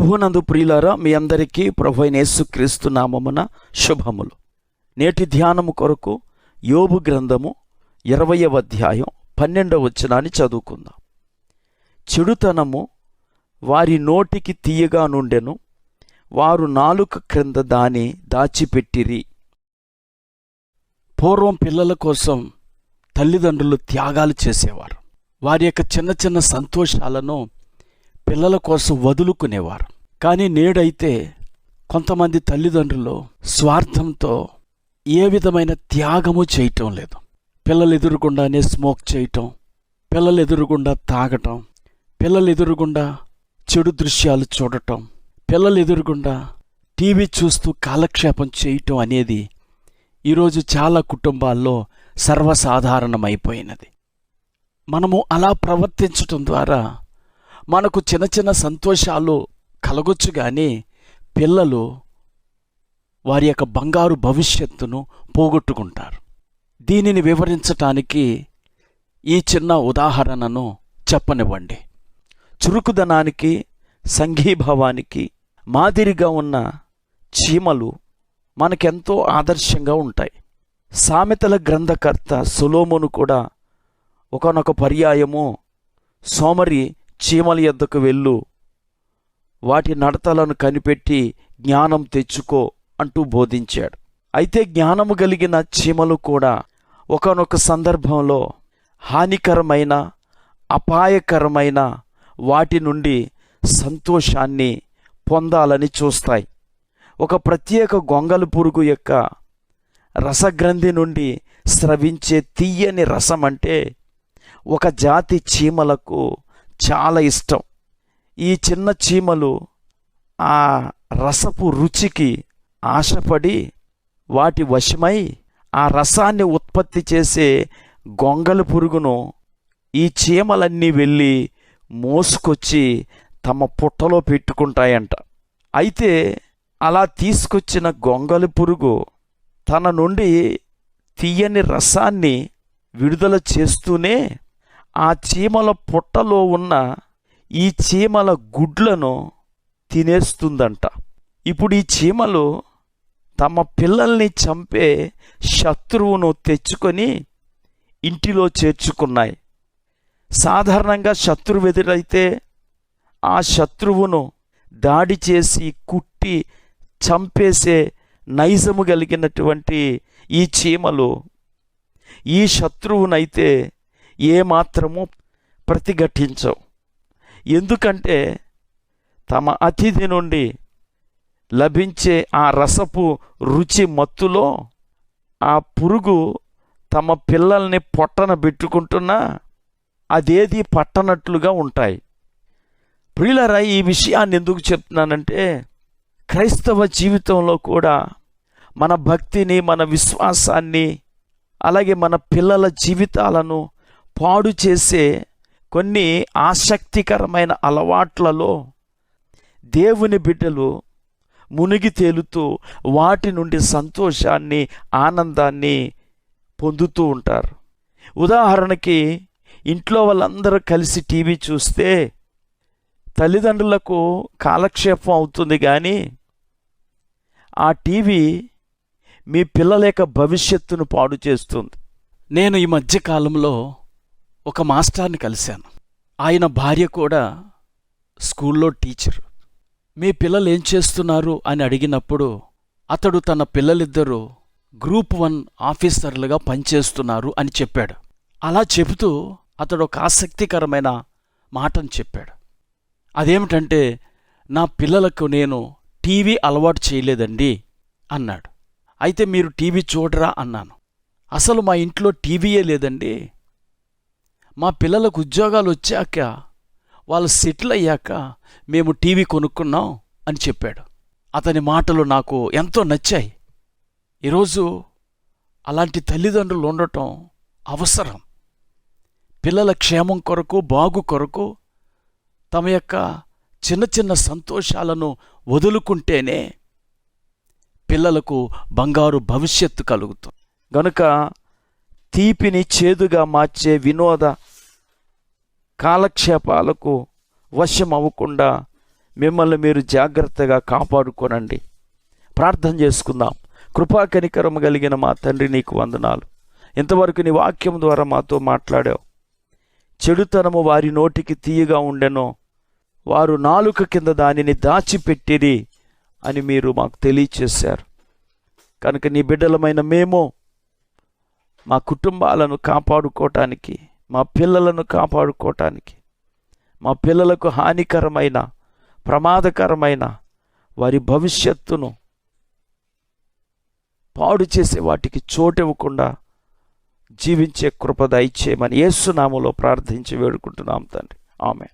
ప్రభునందు ప్రియులారా మీ అందరికీ ప్రభు అయిన యేసుక్రీస్తు నామమున శుభములు. నేటి ధ్యానము కొరకు యోబు గ్రంథము ఇరవయవ అధ్యాయం పన్నెండవ వచనాన్ని చదువుకుందాం. చెడుతనము వారి నోటికి తీయగా నుండెను వారు నాలుక క్రింద దాని దాచిపెట్టిరి. పూర్వం పిల్లల కోసం తల్లిదండ్రులు త్యాగాలు చేసేవారు. వారి యొక్క చిన్న చిన్న సంతోషాలను పిల్లల కోసం వదులుకునేవారు. కానీ నేడైతే కొంతమంది తల్లిదండ్రులు స్వార్థంతో ఏ విధమైన త్యాగము చేయటం లేదు. పిల్లలు ఎదురుగుండానే స్మోక్ చేయటం పిల్లలు ఎదురుగుండా తాగటం పిల్లలు ఎదురుగుండా చెడు దృశ్యాలు చూడటం పిల్లలు ఎదురుగుండా టీవీ చూస్తూ కాలక్షేపం చేయటం అనేది ఈరోజు చాలా కుటుంబాల్లో సర్వసాధారణమైపోయినది. మనము అలా ప్రవర్తించటం ద్వారా మనకు చిన్న చిన్న సంతోషాలు కలగొచ్చు కానీ పిల్లలు వారి యొక్క బంగారు భవిష్యత్తును పోగొట్టుకుంటారు. దీనిని వివరించటానికి ఈ చిన్న ఉదాహరణను చెప్పనివ్వండి. చురుకుదనానికి సంఘీభావానికి మాదిరిగా ఉన్న చీమలు మనకెంతో ఆదర్శంగా ఉంటాయి. సామెతల గ్రంథకర్త సులోమును కూడా ఒకనొక పర్యాయము సోమరి చీమల యొద్దకు వెళ్ళు వాటి నడతలను కనిపెట్టి జ్ఞానం తెచ్చుకో అంటూ బోధించాడు. అయితే జ్ఞానము కలిగిన చీమలు కూడా ఒకనొక సందర్భంలో హానికరమైన అపాయకరమైన వాటి నుండి సంతోషాన్ని పొందాలని చూస్తాయి. ఒక ప్రత్యేక గొంగలు పురుగు యొక్క రసగ్రంథి నుండి స్రవించే తీయని రసం అంటే ఒక జాతి చీమలకు చాలా ఇష్టం. ఈ చిన్న చీమలు ఆ రసపు రుచికి ఆశపడి వాటి వశమై ఆ రసాన్ని ఉత్పత్తి చేసే గొంగలి పురుగును ఈ చీమలన్నీ వెళ్ళి మోసుకొచ్చి తమ పుట్టలో పెట్టుకుంటాయంట. అయితే అలా తీసుకొచ్చిన గొంగలి పురుగు తన నుండి తీయని రసాన్ని విడుదల చేస్తూనే ఆ చీమల పుట్టలో ఉన్న ఈ చీమల గుడ్లను తినేస్తుందంట. ఇప్పుడు ఈ చీమలు తమ పిల్లల్ని చంపే శత్రువును తెచ్చుకొని ఇంటిలో చేర్చుకున్నాయి. సాధారణంగా శత్రువు ఎదురైతే ఆ శత్రువును దాడి చేసి కుట్టి చంపేసే నైజము కలిగినటువంటి ఈ చీమలు ఈ శత్రువునైతే ఏమాత్రము ప్రతిఘటించవు. ఎందుకంటే తమ అతిథి నుండి లభించే ఆ రసపు రుచి మత్తులో ఆ పురుగు తమ పిల్లల్ని పొట్టన పెట్టుకుంటున్నా అదేది పట్టనట్లుగా ఉంటాయి. ప్రియులరా ఈ విషయాన్ని ఎందుకు చెప్తున్నానంటే క్రైస్తవ జీవితంలో కూడా మన భక్తిని మన విశ్వాసాన్ని అలాగే మన పిల్లల జీవితాలను పాడు చేసే కొన్ని ఆసక్తికరమైన అలవాట్లలో దేవుని బిడ్డలు మునిగి తేలుతూ వాటి నుండి సంతోషాన్ని ఆనందాన్ని పొందుతూ ఉంటారు. ఉదాహరణకి ఇంట్లో వాళ్ళందరూ కలిసి టీవీ చూస్తే తల్లిదండ్రులకు కాలక్షేపం అవుతుంది కానీ ఆ టీవీ మీ పిల్లల యొక్క భవిష్యత్తును పాడు చేస్తుంది. నేను ఈ మధ్య కాలంలో ఒక మాస్టర్ని కలిశాను. ఆయన భార్య కూడా స్కూల్లో టీచర్. మీ పిల్లలు ఏం చేస్తున్నారు అని అడిగినప్పుడు అతడు తన పిల్లలిద్దరూ గ్రూప్ వన్ ఆఫీసర్లుగా పనిచేస్తున్నారు అని చెప్పాడు. అలా చెబుతూ అతడు ఒక ఆసక్తికరమైన మాటను చెప్పాడు. అదేమిటంటే నా పిల్లలకు నేను టీవీ అలవాటు చేయలేదండి అన్నాడు. అయితే మీరు టీవీ చూడరా అన్నాను. అసలు మా ఇంట్లో టీవీయే లేదండి. మా పిల్లలకు ఉద్యోగాలు వచ్చాక వాళ్ళు సెటిల్ అయ్యాక మేము టీవీ కొనుక్కున్నాం అని చెప్పాడు. అతని మాటలు నాకు ఎంతో నచ్చాయి. ఈరోజు అలాంటి తల్లిదండ్రులు ఉండటం అవసరం. పిల్లల క్షేమం కొరకు బాగు కొరకు తమ యొక్క చిన్న చిన్న సంతోషాలను వదులుకుంటేనే పిల్లలకు బంగారు భవిష్యత్తు కలుగుతుంది. గనుక తీపిని చేదుగా మార్చే వినోద కాలక్షేపాలకు వశం అవ్వకుండా మిమ్మల్ని మీరు జాగ్రత్తగా కాపాడుకోనండి. ప్రార్థన చేసుకుందాం. కృపా కనికరం కలిగిన మా తండ్రి నీకు వందనాలు. ఇంతవరకు నీ వాక్యం ద్వారా మాతో మాట్లాడావు. చెడుతనము వారి నోటికి తీయగా ఉండెనో వారు నాలుక కింద దానిని దాచిపెట్టిరి అని మీరు మాకు తెలియచేశారు. కనుక నీ బిడ్డలమైన మేము మా కుటుంబాలను కాపాడుకోవటానికి మా పిల్లలను కాపాడుకోవటానికి మా పిల్లలకు హానికరమైన ప్రమాదకరమైన వారి భవిష్యత్తును పాడు చేసే వాటికి చోటివ్వకుండా జీవించే కృప దయచేయమని యేసునామలో ప్రార్థించి వేడుకుంటున్నాం తండ్రి. ఆమె